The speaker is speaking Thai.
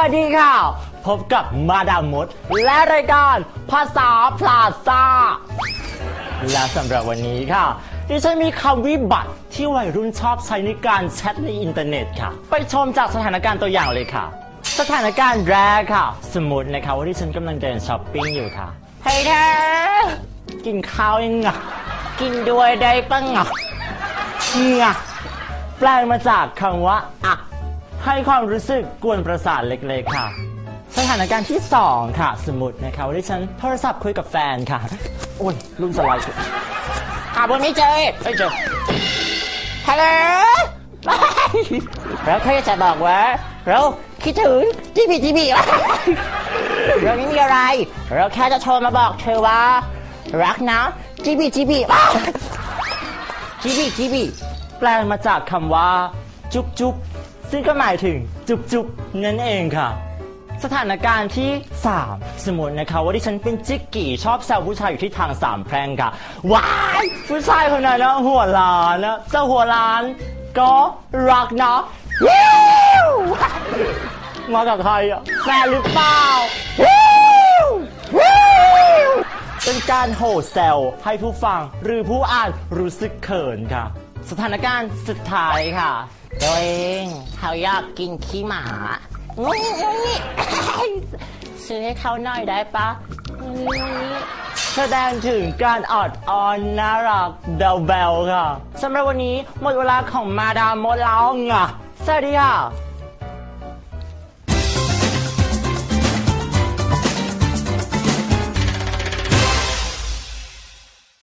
วัสดีค่ะ พบกับมาดามมด และรายการภาษาพลาซ่า และสำหรับวันนี้ค่ะ ดิฉันมีคำวิบัติที่วัยรุ่นชอบใช้ในการแชทในอินเทอร์เน็ตค่ะ ไปชมจากสถานการณ์ตัวอย่างเลยค่ะ สถานการณ์แรกค่ะ สมมตินะคะว่าที่ฉันกำลังเดินช้อปปิ้งอยู่ค่ะเฮ้ยเธอกินข้าวยังไงกินด้วยได้ปะงะงะแปลงมาจากคำว่าอะ ให้ความรู้สึกกวนประสาทเล็กๆค่ะ สถานการณ์ที่ 2 ค่ะ สมมตินะคะว่าที่ฉันโทรศัพท์คุยกับแฟนค่ะ โอ้ยลุ่มสไลด์หาบนไม่เจอไม่เจอฮัลโหลเราแค่จะบอกว่า เราคิดถึงจีบีจีบีเราไม่มีอะไร เราแค่จะโทรมาบอกเธอว่า รักนะจีบีจีบีจีบีจีบีแปลงมาจากคำว่า จุ๊บจุ๊บ ซึ่งก็หมายถึงจุบจุบนั่นเองค่ะ สถานการณ์ที่ 3 สมมตินะคะว่าที่ฉันเป็นจิกกี้ชอบแซวผู้ชายอยู่ที่ทางสามแพร่งค่ะ ว้าย ผู้ชายคนนั้นนะหัวล้านนะเจ้าหัวล้าน ก็รักนะวิวมากับใครอะแฟนหรือเปล่าวิววิวเป็นการโห่แซวให้ผู้ฟังหรือผู้อ่านรู้สึกเขินค่ะ สถานการณ์สุดท้ายค่ะตัวเองเขาอยากกินขี้หมางี้งี้ซื้อให้เขาหน่อยได้ปะแสดงถึงการออดออนน่ารักเบลเบลค่ะสำหรับวันนี้หมดเวลาของมาดามมดแล้วไงสวัสดีค่ะ